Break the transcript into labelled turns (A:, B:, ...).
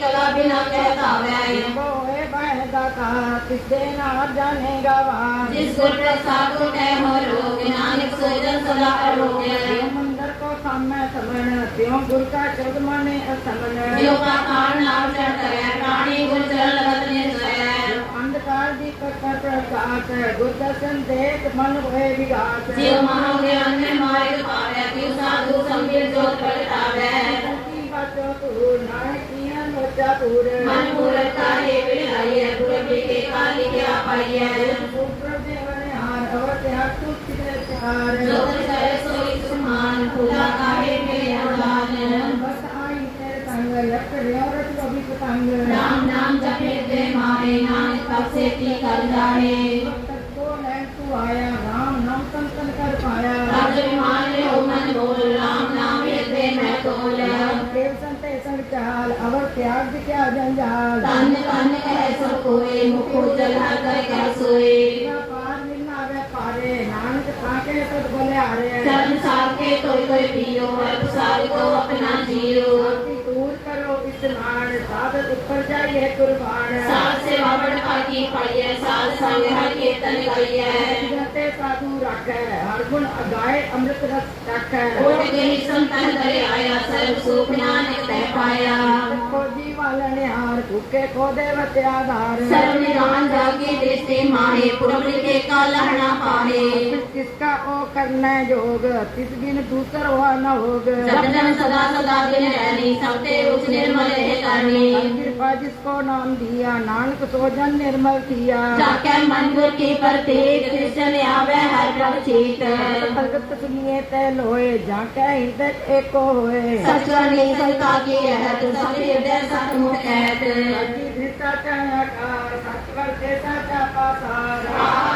A: ਕਲਾ ਬਿਨਾ ਕਹਿ ਪਾਵੈ
B: ਹੋਏ ਬਹਿ ਦਾ ਕਾ ਕਿਸਦੇ ਨਾ ਜਾਣੇਗਾ ਵਾ
A: ਜਿਸ ਗੁਰ ਪ੍ਰਸਾਦ ਕੋ ਕਹਿ ਹੋ ਰੋਗ ਨਾਨਕ ਸੋਜਨ ਸਦਾ ਅਰੋਗੈ।
B: ਮੰਦਰ ਕੋ ਸਾਮੈ ਸਮਣ ਤਿਉ ਗੁਰ ਕਾ ਚੌਦ ਮਾਨੇ ਅਸਮਨ।
A: ਜਿਉ ਕਾ ਕਾਣ ਨਾਮ ਚੜ ਕਰੈ ਪ੍ਰਾਣੀ ਗੁਰ ਚਰਨ ਲਗਤ ਨਿਰਸੈ
B: ਅੰਧਕਾਰ ਦੀ ਕਟਰ ਪ੍ਰਕਾਸ਼ ਗੁਰ ਦਰਸ਼ਨ ਦੇਖ ਮਨ ਹੋਏ ਵਿਗਾਸ
A: ਜਿਉ ਮਹਾ ਗਿਆਨ ਮੈਂ ਮਾਰਗ ਪਾਵੈ ਤਿਉ ਸਾਧੂ ਸੰਗਿਰ ਜੋਤ ਪ੍ਰਗਟਾਵੈ।
B: ਕੀ ਬਾਤੋ ਤੂਰ
A: चतुर मनमूर्ताय विहाय गुरुपिके कालिके
B: अपाय सुप्रदेवने हार अवते हस्तु चित्रचार जोति सरस्वती
A: सुमान खुदा काहे के अनुदान बस आई तेरे संग यक
B: रेवरत कभी पतंग राम नाम जपे दे मारे नाम तब
A: से की कर जाए तक को मैं तू आया राम
B: नाम संतन कर पाया। राज विमान ਦੀ ਕਿਆ ਜੰਜਾਲ
A: ਤਨ ਤਨ ਕਹਿ ਸੋ ਕੋਏ ਮੁਖੋ ਜਲ ਹਰ ਕਰ ਕੈ ਸੋਏ।
B: ਪਾਰ ਮਿਲਨਾ ਵੇ ਪਾਰੇ ਨਾਨਕ ਥਾਕੇ ਤਦ ਬੋਲੇ ਹਾਰੇ
A: ਚਰਨ ਸਾਰ ਕੇ ਤੋਇ ਤੋਇ ਪੀਓ ਅਬ ਸਾਰ ਕੋ ਆਪਣਾ ਜੀਓ।
B: ਦੂਰ ਕਰੋ ਇਸਨਾਨ ਸਾਧਤ ਉੱਪਰ ਜਾਈਏ ਕੁਰਬਾਨ।
A: ਸਾਧ ਸੇਵਾ ਬੜ ਭਾਗੀ ਪਾਈਐ ਸਾਧ ਸੰਗ ਹਰ ਕੀਰਤਨ ਗਾਈਐ।
B: ਜਤੇ ਸਾਧੂ ਰੱਖੈ ਹਰ ਗੁਣ ਅਗਾਏ ਅੰਮ੍ਰਿਤ ਰਸ ਰੱਖੈ
A: ਕੋਟ ਗਈ ਸੰਤਨ ਦਰੇ ਆਇਆ ਸਰਬ ਸੁਖ ਨਾਨਕ ਤੈ ਪਾਇਆ।
B: पालनिहार भूखे को देवत आधार
A: सर्व निदान जागे देते माहे पुरब लिखे का लहना पाहे
B: किसका ओ करना जोग तिस बिन दूसर हुआ न होग
A: जब जन सदा सदा बिन रहनी सबते उस निर्मल है करनी
B: कृपा जिसको नाम दिया नानक सोजन निर्मल किया
A: जाके मन गुर की प्रतीत कृष्ण आवे हर प्रभ चीत
B: भगत सुनिए ते लोए जाके हृदय एको होए
A: सचर लीसल का की है
B: तू सब हृदय सन्मुख है सच्ची दृष्टा
A: चनका सचवर देता चापा सारा